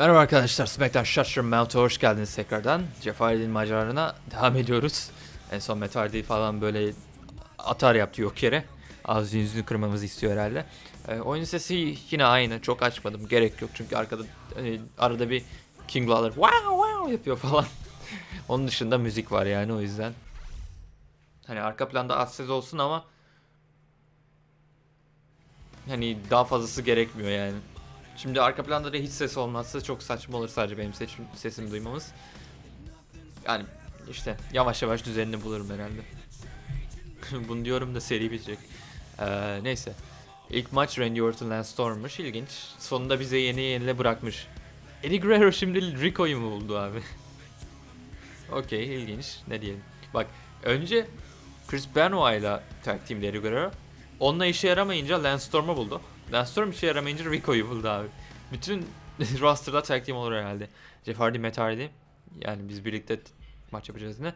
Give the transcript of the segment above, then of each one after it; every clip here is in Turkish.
Merhaba arkadaşlar, SmackDown Shutter'ın Mount'a hoş geldiniz tekrardan. Hardy'nin maceralarına devam ediyoruz. En son Hardy falan böyle atar yaptı yok yere. Ağzını yüzünü kırmamızı istiyor herhalde. Ee, oyun sesi yine aynı, çok açmadım. Gerek yok çünkü arkada hani arada bir King Lawler wow wow yapıyor falan. Onun dışında müzik var yani o yüzden. Hani arka planda az ses olsun ama hani daha fazlası gerekmiyor yani. Şimdi arka planda da hiç ses olmazsa çok saçma olur sadece benim seçim, sesimi duymamız. Yani işte yavaş yavaş düzenini bulurum herhalde. Bunu diyorum da seri bitecek. Ee, neyse. İlk maç Randy Orton Lance Storm'muş. İlginç. Sonunda bize yeni yenile bırakmış. Eddie Guerrero şimdi Rico'yu mu buldu abi? Okey ilginç. Ne diyelim. Bak önce Chris Benoit ile tag team'de Eddie Guerrero. Onunla işe yaramayınca Lance Storm'u buldu. Lance Storm işe yaramayınca Rico'yu buldu abi. Bütün roster'da tag team olur herhalde. Jeff Hardy, Matt Hardy. Yani biz birlikte maç yapacağız yine.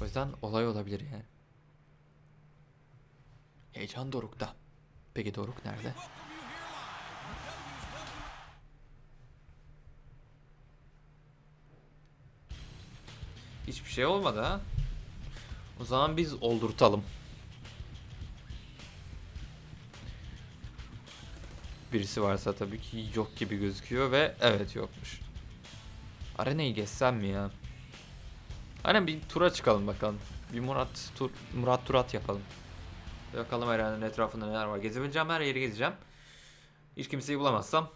O yüzden olay olabilir yani. Heyecan Doruk'ta. Peki Doruk nerede? Hiçbir şey olmadı ha. O zaman biz oldurtalım. Birisi varsa tabii ki yok gibi gözüküyor ve evet yokmuş. Arenayı geçsem mi ya? Aynen bir tura çıkalım bakalım. Bir Murat tur Murat Turat yapalım. Bakalım arenanın etrafında neler var. Gezebileceğim her yeri gezeceğim. Hiç kimseyi bulamazsam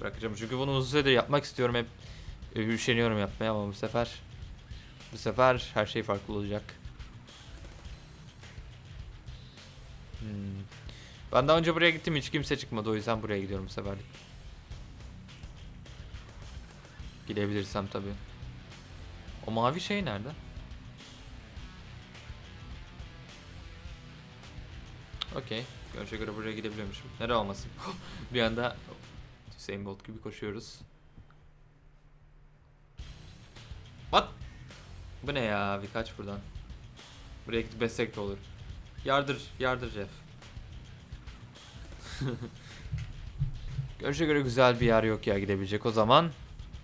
bırakacağım. Çünkü bunu uzun süredir yapmak istiyorum. Hep e, üşeniyorum yapmaya ama bu sefer bu sefer her şey farklı olacak. Hmm. Ben daha önce buraya gittim hiç kimse çıkmadı o yüzden buraya gidiyorum bu sefer. Gidebilirsem tabi. O mavi şey nerede? Okey. Görüşe göre buraya gidebiliyormuşum. Nere olmasın? bir anda Usain Bolt gibi koşuyoruz. What? Bu ne ya? Bir kaç buradan. Buraya gitmesek de olur. Yardır, yardır Jeff. Görüşe göre güzel bir yer yok ya gidebilecek. O zaman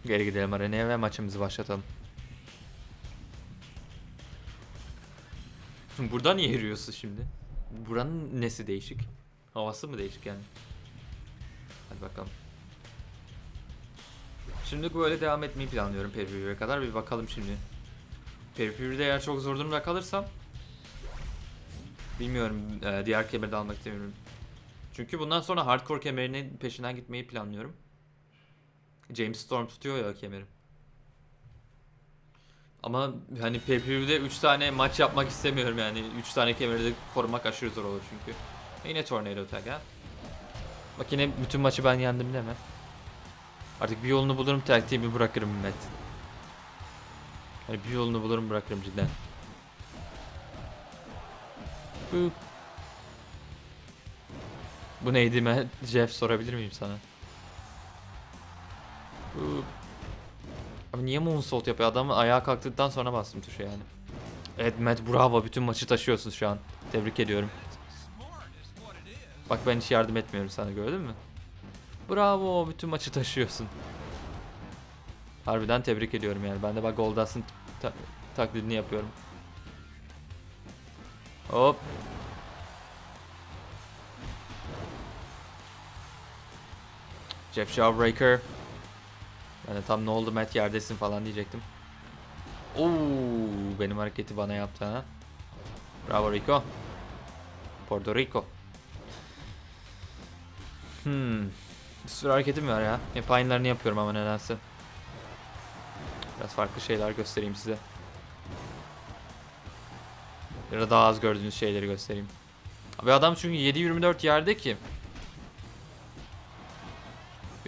geri gidelim arenaya ve maçımızı başlatalım. Buradan niye yürüyorsun şimdi? Buranın nesi değişik? Havası mı değişik yani? Hadi bakalım. Şimdi böyle devam etmeyi planlıyorum Periview'e kadar. Bir bakalım şimdi. Periview'de eğer çok zor durumda kalırsam Bilmiyorum e, diğer kemeri de almak istemiyorum. Çünkü bundan sonra hardcore kemerinin peşinden gitmeyi planlıyorum. James Storm tutuyor ya kemeri. Ama hani pay-per-view'de 3 tane maç yapmak istemiyorum yani. 3 tane kemeri de korumak aşırı zor olur çünkü. Yine Tornado Tag ha. Bak yine bütün maçı ben yendim deme. Artık bir yolunu bulurum tag team'i bırakırım Matt. Hani bir yolunu bulurum bırakırım cidden. Bu bu neydi Matt? Jeff sorabilir miyim sana? Abi niye moonsault yapıyor? Adam ayağa kalktıktan sonra bastım tuşa yani. Evet Matt bravo bütün maçı taşıyorsun şu an. Tebrik ediyorum. Bak ben hiç yardım etmiyorum sana gördün mü? Bravo bütün maçı taşıyorsun. Harbiden tebrik ediyorum yani. Ben de bak Goldust'ın ta- taklidini yapıyorum. Hop. Jeff Jawbreaker. Ben de tam ne oldu Matt yerdesin falan diyecektim. Oo, benim hareketi bana yaptı ha. Bravo Rico. Puerto Rico. Hmm. Bir sürü hareketim var ya. Hep aynılarını yapıyorum ama nedense. Biraz farklı şeyler göstereyim size. Ya da daha az gördüğünüz şeyleri göstereyim. Abi adam çünkü 7-24 yerde ki.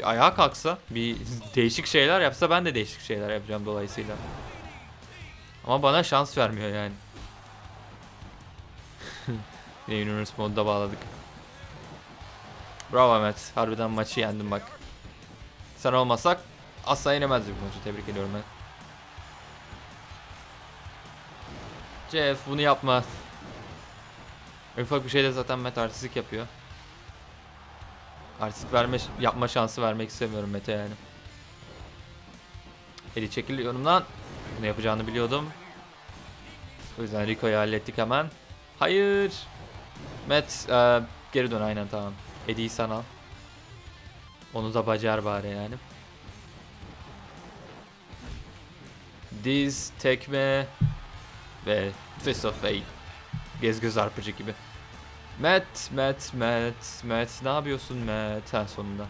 Bir ayağa kalksa, bir değişik şeyler yapsa ben de değişik şeyler yapacağım dolayısıyla. Ama bana şans vermiyor yani. Yine Universe modda bağladık. Bravo Ahmet. Harbiden maçı yendim bak. Sen olmasak asla yenemezdik bu maçı. Tebrik ediyorum ben. Jeff bunu yapma. Ufak bir şeyde zaten Matt artistik yapıyor. Artistik verme yapma şansı vermek istemiyorum Mete yani. Eli çekil yanımdan. Bunu yapacağını biliyordum. O yüzden Rico'yu hallettik hemen. Hayır. Matt e, geri dön aynen tamam. Eddie'yi sen al. Onu da bacar bari yani. Diz, tekme ve Fist of Fate. Gez göz arpacı gibi. Matt, Matt, Matt, Matt ne yapıyorsun Matt? Ha sonunda.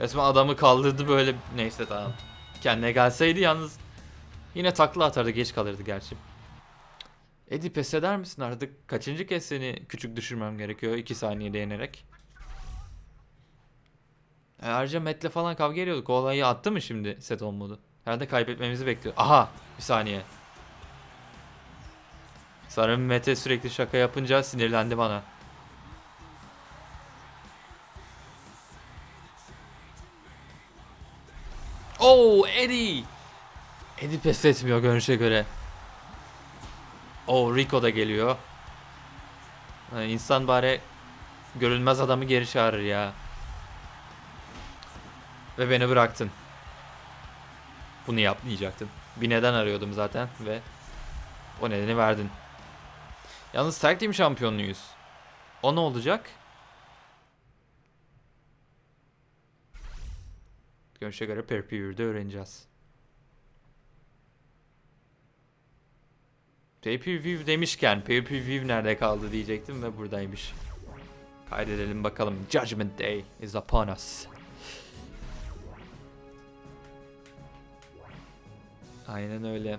Resmen adamı kaldırdı böyle. Neyse tamam. Kendine gelseydi yalnız yine takla atardı geç kalırdı gerçi. Eddie pes eder misin artık? Kaçıncı kez seni küçük düşürmem gerekiyor 2 saniyede yenerek? E, ayrıca Matt'le falan kavga ediyorduk. O olayı attı mı şimdi set olmadı? Herhalde kaybetmemizi bekliyor. Aha! Bir saniye. Sanırım Mete sürekli şaka yapınca sinirlendi bana. Oh Eddie! Eddie pes etmiyor görünüşe göre. Oh Rico da geliyor. Ha, İnsan bari görünmez adamı geri çağırır ya. Ve beni bıraktın. Bunu yapmayacaktın. Bir neden arıyordum zaten ve o nedeni verdin. Yalnız tag team şampiyonluyuz. O ne olacak? Görüşe göre per view'de öğreneceğiz. Pay-per-view demişken nerede kaldı diyecektim ve buradaymış. Kaydedelim bakalım. Judgment Day is upon us. Aynen öyle.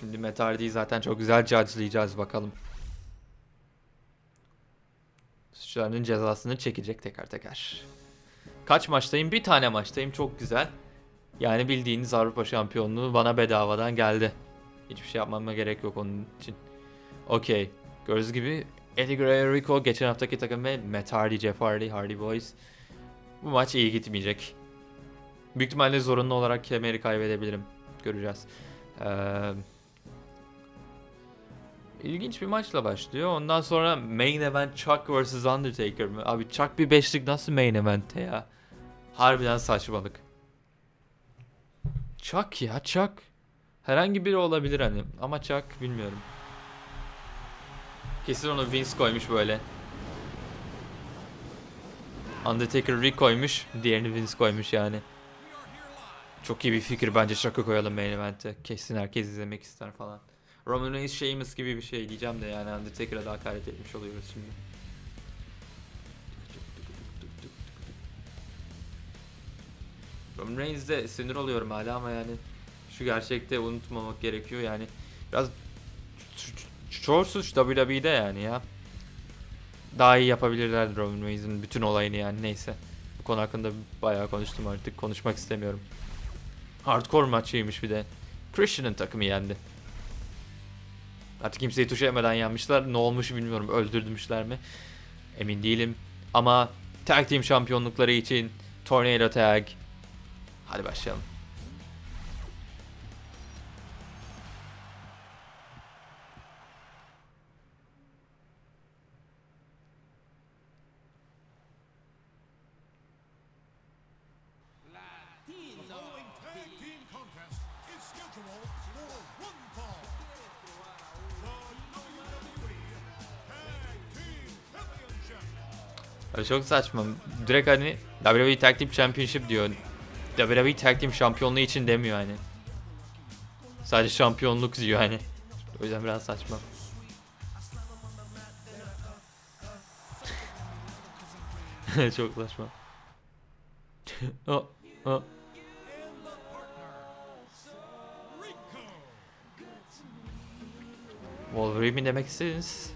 Şimdi Matt Hardy'yi zaten çok güzel judge'layacağız bakalım. Suçlarının cezasını çekecek teker teker. Kaç maçtayım? Bir tane maçtayım. Çok güzel. Yani bildiğiniz Avrupa şampiyonluğu bana bedavadan geldi. Hiçbir şey yapmama gerek yok onun için. Okey. Gördüğünüz gibi Eddie Guerrero, Rico, geçen haftaki takım ve Matt Hardy, Jeff Hardy, Hardy Boys. Bu maç iyi gitmeyecek. Büyük ihtimalle zorunlu olarak kemeri kaybedebilirim. Göreceğiz. Ee, ilginç bir maçla başlıyor. Ondan sonra main event Chuck vs Undertaker mı? Abi Chuck bir beşlik nasıl main event'te ya? Harbiden saçmalık. Chuck ya Chuck. Herhangi biri olabilir hani ama Chuck bilmiyorum. Kesin onu Vince koymuş böyle. Undertaker Rick koymuş, diğerini Vince koymuş yani. Çok iyi bir fikir bence Chuck'ı koyalım main event'e. Kesin herkes izlemek ister falan. Roman Reigns Sheamus gibi bir şey diyeceğim de yani Undertaker'a da hakaret etmiş oluyoruz şimdi. Roman Reigns'de sinir oluyorum hala ama yani şu gerçekte unutmamak gerekiyor yani biraz çoğu suç WWE'de yani ya. Daha iyi yapabilirlerdi Roman Reigns'in bütün olayını yani neyse. Bu konu hakkında bayağı konuştum artık konuşmak istemiyorum. Hardcore maçıymış bir de. Christian'ın takımı yendi. Artık kimseyi tuş etmeden yenmişler. Ne olmuş bilmiyorum. Öldürmüşler mi? Emin değilim. Ama tag team şampiyonlukları için Tornado Tag. Hadi başlayalım. Çok saçma. Direkt hani WWE Tag Team Championship diyor. WWE Tag Team şampiyonluğu için demiyor hani. Sadece şampiyonluk diyor hani. O yüzden biraz saçma. çok saçma. oh, oh. Wolverine mi demek istediniz?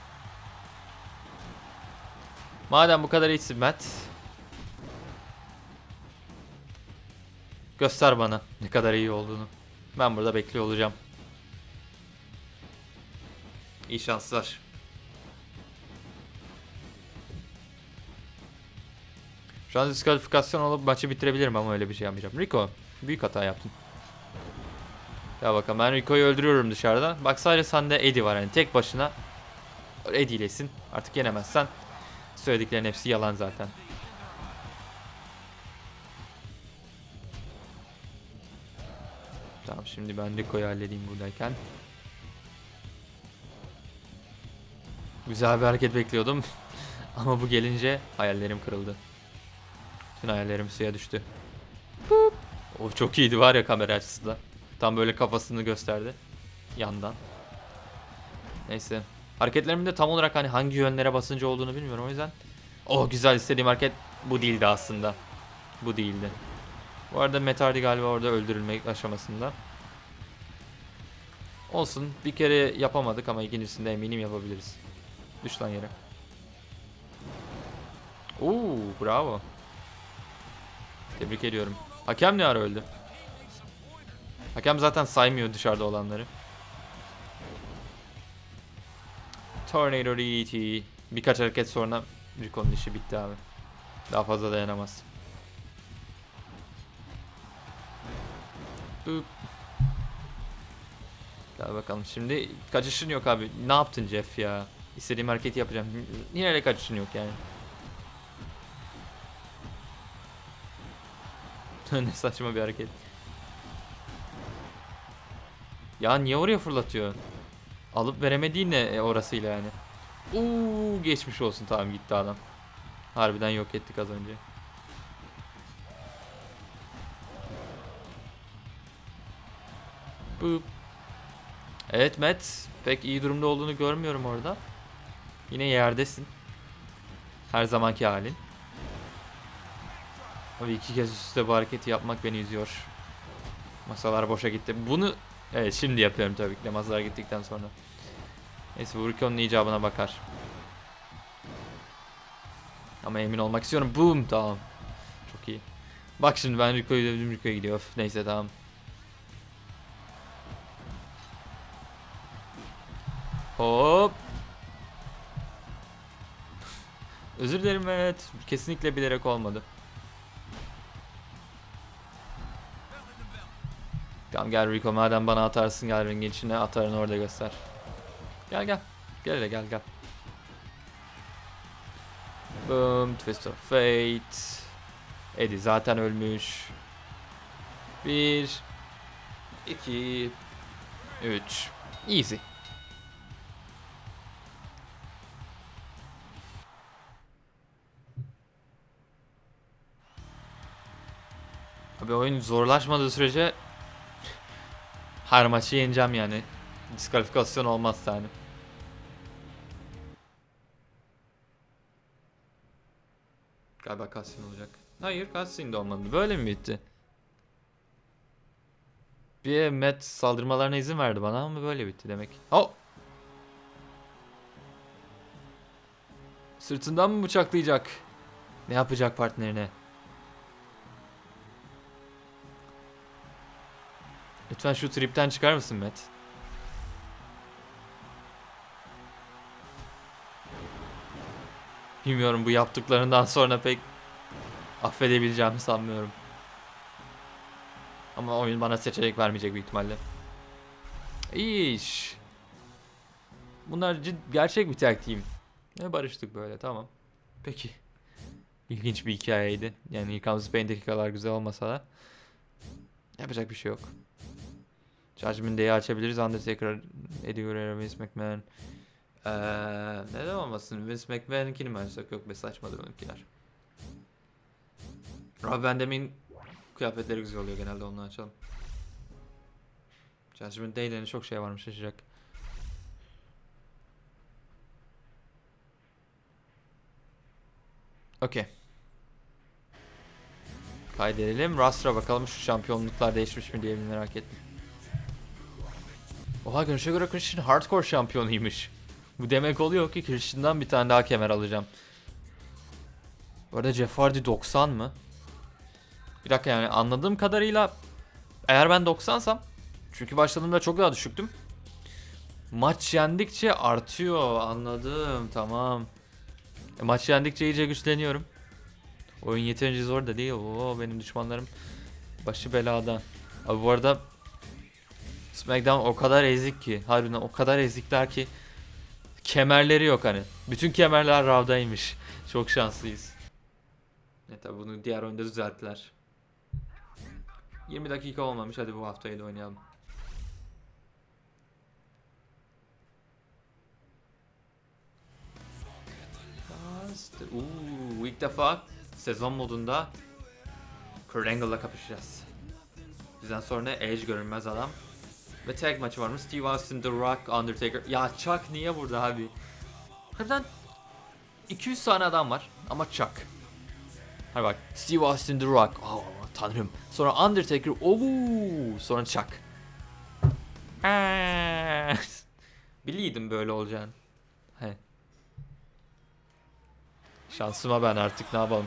Madem bu kadar iyisin Matt. Göster bana ne kadar iyi olduğunu. Ben burada bekliyor olacağım. İyi şanslar. Şu an diskalifikasyon olup maçı bitirebilirim ama öyle bir şey yapmayacağım. Rico, büyük hata yaptın. Ya bakalım ben Rico'yu öldürüyorum dışarıda. Bak sadece sende Eddie var hani tek başına. Eddie ilesin. Artık yenemezsen söylediklerin hepsi yalan zaten. Tamam şimdi ben Rico'yu halledeyim buradayken. Güzel bir hareket bekliyordum. Ama bu gelince hayallerim kırıldı. Bütün hayallerim suya düştü. Boop. O çok iyiydi var ya kamera açısından. Tam böyle kafasını gösterdi. Yandan. Neyse. Hareketlerimin de tam olarak hani hangi yönlere basınca olduğunu bilmiyorum o yüzden. Oh güzel istediğim hareket bu değildi aslında. Bu değildi. Bu arada Metardi galiba orada öldürülme aşamasında. Olsun bir kere yapamadık ama ikincisinde eminim yapabiliriz. Düş lan yere. Oo bravo. Tebrik ediyorum. Hakem ne ara öldü? Hakem zaten saymıyor dışarıda olanları. Tornado DDT. Birkaç hareket sonra Rico'nun işi bitti abi. Daha fazla dayanamaz. Boop. Gel bakalım şimdi kaçışın yok abi. Ne yaptın Jeff ya? İstediğim hareketi yapacağım. Yine öyle kaçışın yok yani. ne saçma bir hareket. Ya niye oraya fırlatıyor? Alıp veremediğin ne e, orasıyla yani. Uuu geçmiş olsun tamam gitti adam. Harbiden yok ettik az önce. Boop. Evet Matt pek iyi durumda olduğunu görmüyorum orada. Yine yerdesin. Her zamanki halin. Abi iki kez üst üste bu hareketi yapmak beni üzüyor. Masalar boşa gitti. Bunu evet şimdi yapıyorum tabii ki de masalar gittikten sonra. Neyse bu Rico'nun icabına bakar. Ama emin olmak istiyorum. Boom tamam. Çok iyi. Bak şimdi ben Rico'yu dövdüm Rico'ya gidiyor. Öf, neyse tamam. Hop. Özür dilerim evet. Kesinlikle bilerek olmadı. Gel Rico madem bana atarsın gel ringin içine atarını orada göster. Gel gel. Gel hele gel gel. Boom twist of fate. Eddie zaten ölmüş. Bir. iki, Üç. Easy. Abi oyun zorlaşmadığı sürece her maçı yeneceğim yani. Diskalifikasyon olmazsa yani. Galiba cutscene olacak. Hayır cutscene de olmadı. Böyle mi bitti? Bir Matt saldırmalarına izin verdi bana ama böyle bitti demek. Oh! Sırtından mı bıçaklayacak? Ne yapacak partnerine? Lütfen şu tripten çıkar mısın Matt? Bilmiyorum bu yaptıklarından sonra pek affedebileceğimi sanmıyorum. Ama oyun bana seçenek vermeyecek büyük ihtimalle. İyi iş. Bunlar cid gerçek bir tag team. Ne barıştık böyle tamam. Peki. İlginç bir hikayeydi. Yani ilk Spain'deki kadar güzel olmasa da. Yapacak bir şey yok. Judgment Day'i açabiliriz. Undertaker, Eddie Guerrero, Vince McMahon. Ee, neden olmasın? Vince McMahon'ınkini mi açsak? Yok be saçmadır onunkiler. Rob Van Dam'in kıyafetleri güzel oluyor genelde onu açalım. Judgment Day'lerin çok şey varmış şaşacak. Okey. Kaydedelim. Rastra bakalım şu şampiyonluklar değişmiş mi diye merak ettim. Oha görünüşe göre Christian hardcore şampiyonuymuş. Bu demek oluyor ki Christian'dan bir tane daha kemer alacağım. Bu arada Jeff Hardy 90 mı? Bir dakika yani anladığım kadarıyla eğer ben 90'sam çünkü başladığımda çok daha düşüktüm. Maç yendikçe artıyor anladım tamam. E, maç yendikçe iyice güçleniyorum. Oyun yeterince zor da değil. Oo benim düşmanlarım başı belada. Abi bu arada SmackDown o kadar ezik ki. Harbiden o kadar ezikler ki. Kemerleri yok hani. Bütün kemerler Rav'daymış. Çok şanslıyız. Ne tabi bunu diğer oyunda düzelttiler. 20 dakika olmamış. Hadi bu haftayı da oynayalım. Uuu ilk defa sezon modunda Kurt Angle'la kapışacağız. Bizden sonra Edge görünmez adam. Ve tag maçı var mı? Steve Austin, The Rock, Undertaker. Ya Chuck niye burada abi? Harbiden 200 tane adam var ama Chuck. Hadi bak Steve Austin, The Rock. Oh, tanrım. Sonra Undertaker. Oo, sonra Chuck. Biliydim böyle olacağını. He. Şansıma ben artık ne yapalım.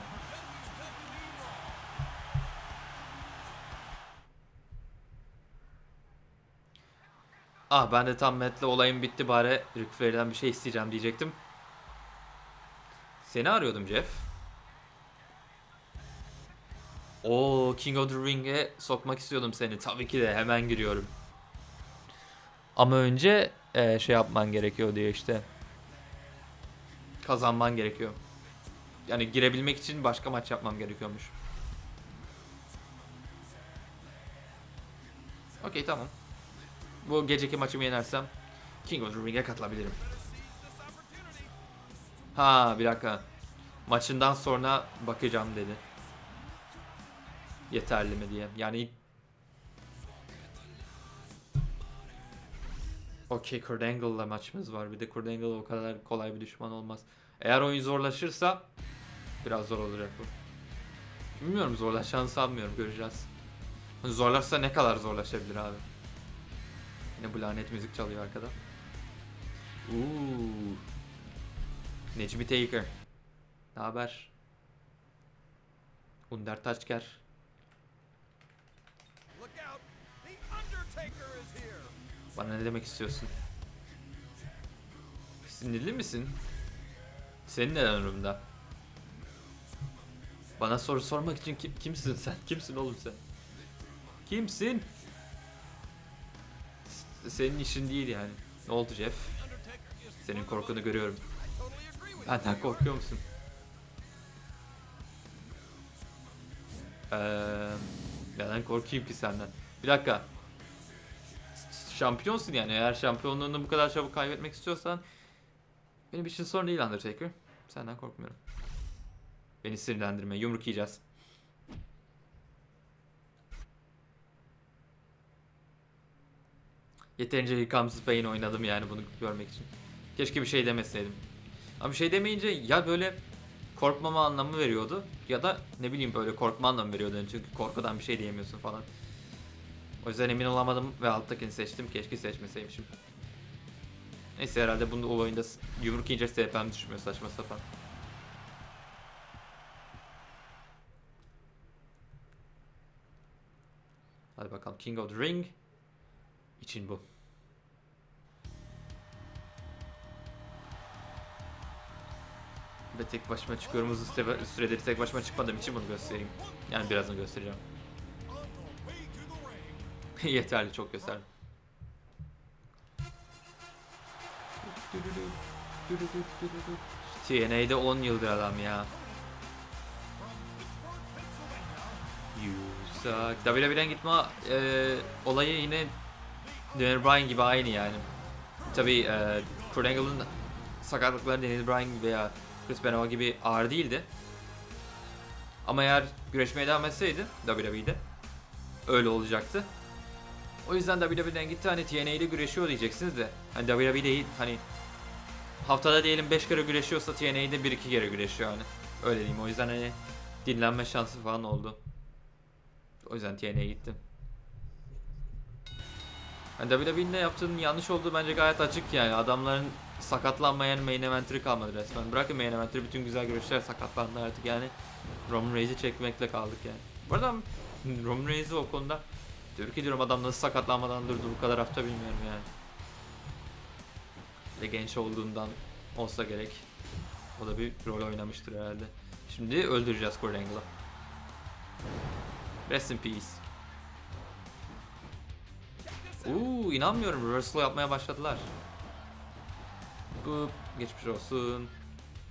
Ah ben de tam Matt'le olayım bitti bari Ric Flair'den bir şey isteyeceğim diyecektim. Seni arıyordum Jeff. O King of the Ring'e sokmak istiyordum seni. Tabii ki de hemen giriyorum. Ama önce eee, şey yapman gerekiyor diye işte. Kazanman gerekiyor. Yani girebilmek için başka maç yapmam gerekiyormuş. Okey tamam. Bu geceki maçımı yenersem King of the Ring'e katılabilirim. Ha bir dakika. Maçından sonra bakacağım dedi. Yeterli mi diye. Yani Okey Kurt Angle'la maçımız var. Bir de Kurt Angle o kadar kolay bir düşman olmaz. Eğer oyun zorlaşırsa biraz zor olacak bu. Bilmiyorum zorlaşacağını sanmıyorum göreceğiz. Zorlarsa ne kadar zorlaşabilir abi. Yine bu lanet müzik çalıyor arkada. Uuu. Necmi Taker. Ne haber? İs here! Bana ne demek istiyorsun? Sinirli misin? Senin neden umurumda? Bana soru sormak için kim, kimsin sen? Kimsin oğlum sen? Kimsin? Senin işin değil yani. Ne oldu Jeff? Senin korkunu görüyorum. Benden korkuyor musun? Eee neden korkayım ki senden? Bir dakika. Şampiyonsun yani. Eğer şampiyonluğunu bu kadar çabuk kaybetmek istiyorsan benim için sorun değil Undertaker. Senden korkmuyorum. Beni sinirlendirme. Yumruk yiyeceğiz. Yeterince yıkamsız Pain oynadım yani bunu görmek için. Keşke bir şey demeseydim. Ama bir şey demeyince ya böyle korkmama anlamı veriyordu ya da ne bileyim böyle korkma anlamı veriyordu. Yani çünkü korkudan bir şey diyemiyorsun falan. O yüzden emin olamadım ve alttakini seçtim. Keşke seçmeseymişim. Neyse herhalde bunu o oyunda yumruk yiyince SPM düşmüyor saçma sapan. Hadi bakalım King of the Ring için bu. Ve tek başıma çıkıyorum uzun süre, süredir tek başıma çıkmadığım için bunu göstereyim. Yani birazını göstereceğim. Yeterli çok gösterdim. TNA'de 10 yıldır adam ya. You suck. WWE'den gitme e, olayı yine Daniel Bryan gibi aynı yani. Tabi e, Kurt Angle'ın sakatlıkları Daniel Bryan veya Chris Benoit gibi ağır değildi. Ama eğer güreşmeye devam etseydi WWE'de öyle olacaktı. O yüzden WWE'den gitti hani TNA'de güreşiyor diyeceksiniz de hani WWE değil hani haftada diyelim 5 kere güreşiyorsa TNA'de 1-2 kere güreşiyor hani. Öyle diyeyim o yüzden hani dinlenme şansı falan oldu. O yüzden TNA'ye gittim. Hani WWE'nin ne yaptığının yanlış olduğu bence gayet açık yani. Adamların sakatlanmayan main event'leri kalmadı resmen. Bırakın main event'leri bütün güzel görüşler sakatlandı artık yani. Roman Reigns'i çekmekle kaldık yani. Bu arada Roman Reigns'i o konuda tebrik ediyorum adam nasıl sakatlanmadan durdu bu kadar hafta bilmiyorum yani. Ve genç olduğundan olsa gerek. O da bir rol oynamıştır herhalde. Şimdi öldüreceğiz Kurt. Rest in peace. Uuu inanmıyorum reversal yapmaya başladılar. Bu geçmiş olsun.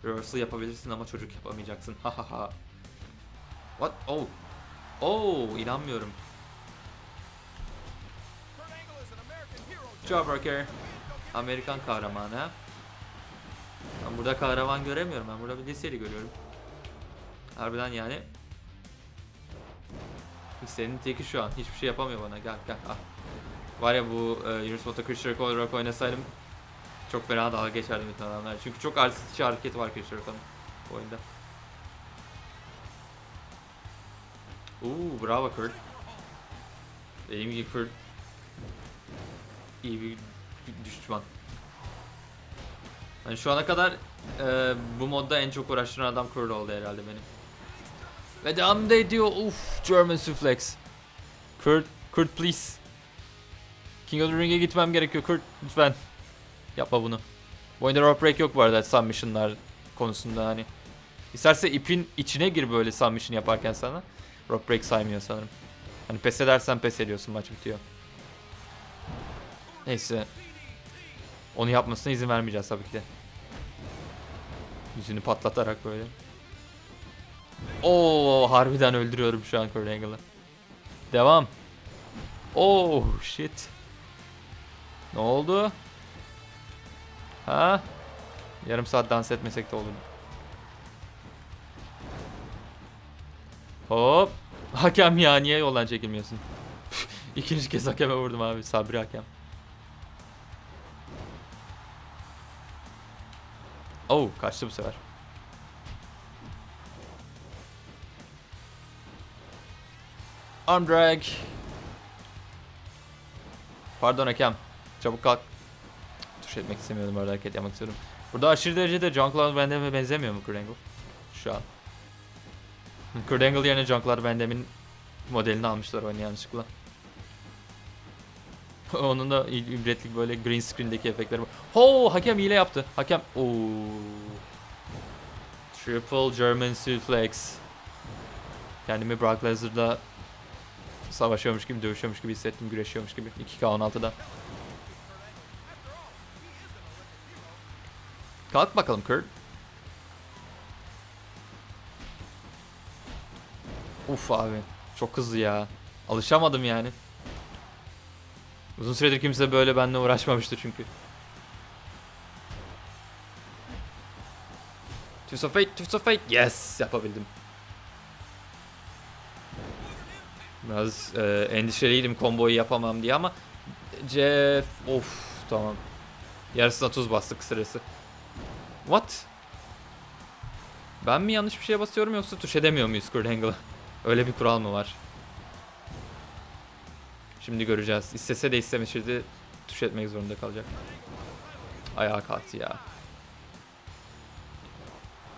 Reversal yapabilirsin ama çocuk yapamayacaksın. Ha ha ha. What? Oh. Oh inanmıyorum. Jawbreaker. Amerikan kahramanı ha. Ben burada kahraman göremiyorum. Ben burada bir liseli görüyorum. Harbiden yani. Lisenin teki şu an. Hiçbir şey yapamıyor bana. Gel gel. Ah. Var ya bu e, Universal Chris Jericho olarak oynasaydım çok fena dalga geçerdim bütün adamlar. Çünkü çok artistik hareketi var Chris Jericho'nun oyunda. Uuu bravo Kurt. Dediğim gibi Kurt iyi bir düşman. Yani şu ana kadar e, bu modda en çok uğraştıran adam Kurt oldu herhalde benim. Ve devam da ediyor. Uf, German suplex. Kurt, Kurt please. King of the Ring'e gitmem gerekiyor Kurt lütfen. Yapma bunu. Bu oyunda rope break yok bu arada submission'lar konusunda hani. İsterse ipin içine gir böyle submission yaparken sana. Rope break saymıyor sanırım. Hani pes edersen pes ediyorsun maç bitiyor. Neyse. Onu yapmasına izin vermeyeceğiz tabii ki de. Yüzünü patlatarak böyle. Oo harbiden öldürüyorum şu an Kurt Angle'ı. Devam. Oh shit. Ne oldu? Ha? Yarım saat dans etmesek de olur. Hop. Hakem ya niye yoldan çekilmiyorsun? İkinci kez hakeme vurdum abi. Sabri hakem. Oh kaçtı bu sefer. Arm drag. Pardon hakem. Çabuk kalk. Tuş etmek istemiyordum orada hareket yapmak istiyorum. Burada aşırı derecede John Claude Van Damme'e benzemiyor mu Kurt? Şu an. Kurt Angle yerine John Claude Van Damme'in modelini almışlar oyunu yanlışlıkla. Onun da ibretlik böyle green screen'deki efektleri var. Ho hakem hile yaptı. Hakem Oo. Triple German suplex. Kendimi Brock Lesnar'la savaşıyormuş gibi, dövüşüyormuş gibi hissettim, güreşiyormuş gibi. 2K16'da. Kalk bakalım Kurt. Uf abi. Çok hızlı ya. Alışamadım yani. Uzun süredir kimse böyle benimle uğraşmamıştı çünkü. Twist of Fate, Twist of Fate. Yes! Yapabildim. Biraz e, endişeliydim komboyu yapamam diye ama Jeff of tamam. Yarısına tuz bastık sırası. What? Ben mi yanlış bir şeye basıyorum yoksa tuş edemiyor muyuz Kurt? Öyle bir kural mı var? Şimdi göreceğiz. İstese de istemeseydi tuş etmek zorunda kalacak. Ayağa kalktı ya.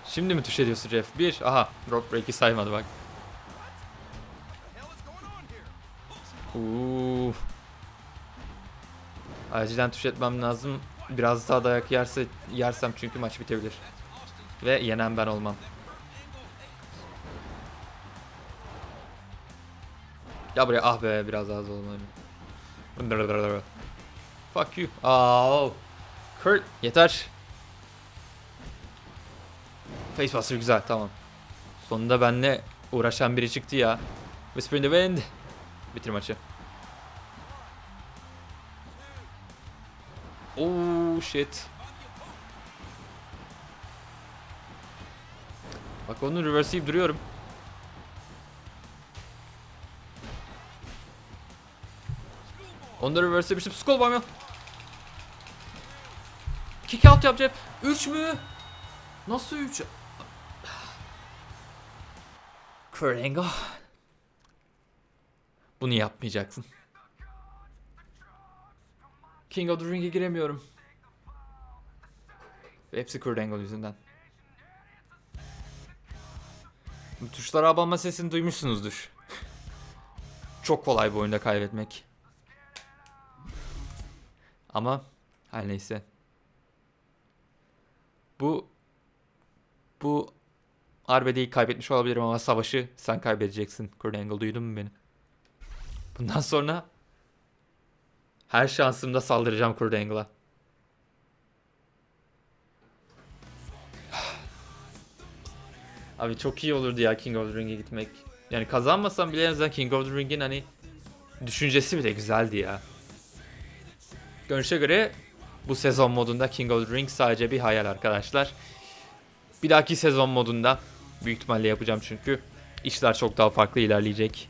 Şimdi mi tuş ediyorsun Jeff? Bir. Aha. Drop break'i saymadı bak. Uuu. Acilen tuş etmem lazım. Biraz daha dayak yerse yersem çünkü maç bitebilir. Ve yenen ben olmam. Ya buraya ah be biraz hızlı olmalıyım. Fuck you. Aa, Kurt yeter. Facebuster güzel tamam. Sonunda benle uğraşan biri çıktı ya. Whisper in the wind. Bitir maçı. Oh shit. Bak onu reverse'leyip duruyorum. Onu da reverse'lemiştim. Skull bomb. Kick out yapacak. 3 mü? Nasıl 3? Kurt Angle. Bunu yapmayacaksın. King of the Ring'e giremiyorum. Hepsi Kurt Angle yüzünden. Tuşlara abanma sesini duymuşsunuzdur. Çok kolay bu oyunda kaybetmek. Ama her neyse. Bu bu arbedeyi kaybetmiş olabilirim ama savaşı sen kaybedeceksin. Kurt Angle duydun mu beni? Bundan sonra her şansımda saldıracağım Kurt Angle'a. Abi çok iyi olurdu ya King of the Ring'e gitmek. Yani kazanmasam bile en azından King of the Ring'in hani düşüncesi bile güzeldi ya. Görünüşe göre bu sezon modunda King of the Ring sadece bir hayal arkadaşlar. Bir dahaki sezon modunda büyük ihtimalle yapacağım çünkü işler çok daha farklı ilerleyecek.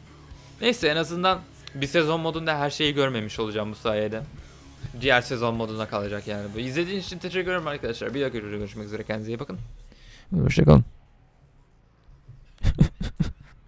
Neyse en azından bir sezon modunda her şeyi görmemiş olacağım bu sayede. Diğer sezon moduna kalacak yani. İzlediğiniz için teşekkür ederim arkadaşlar. Bir dahaki videoda görüşmek üzere. Kendinize iyi bakın. Hoşçakalın.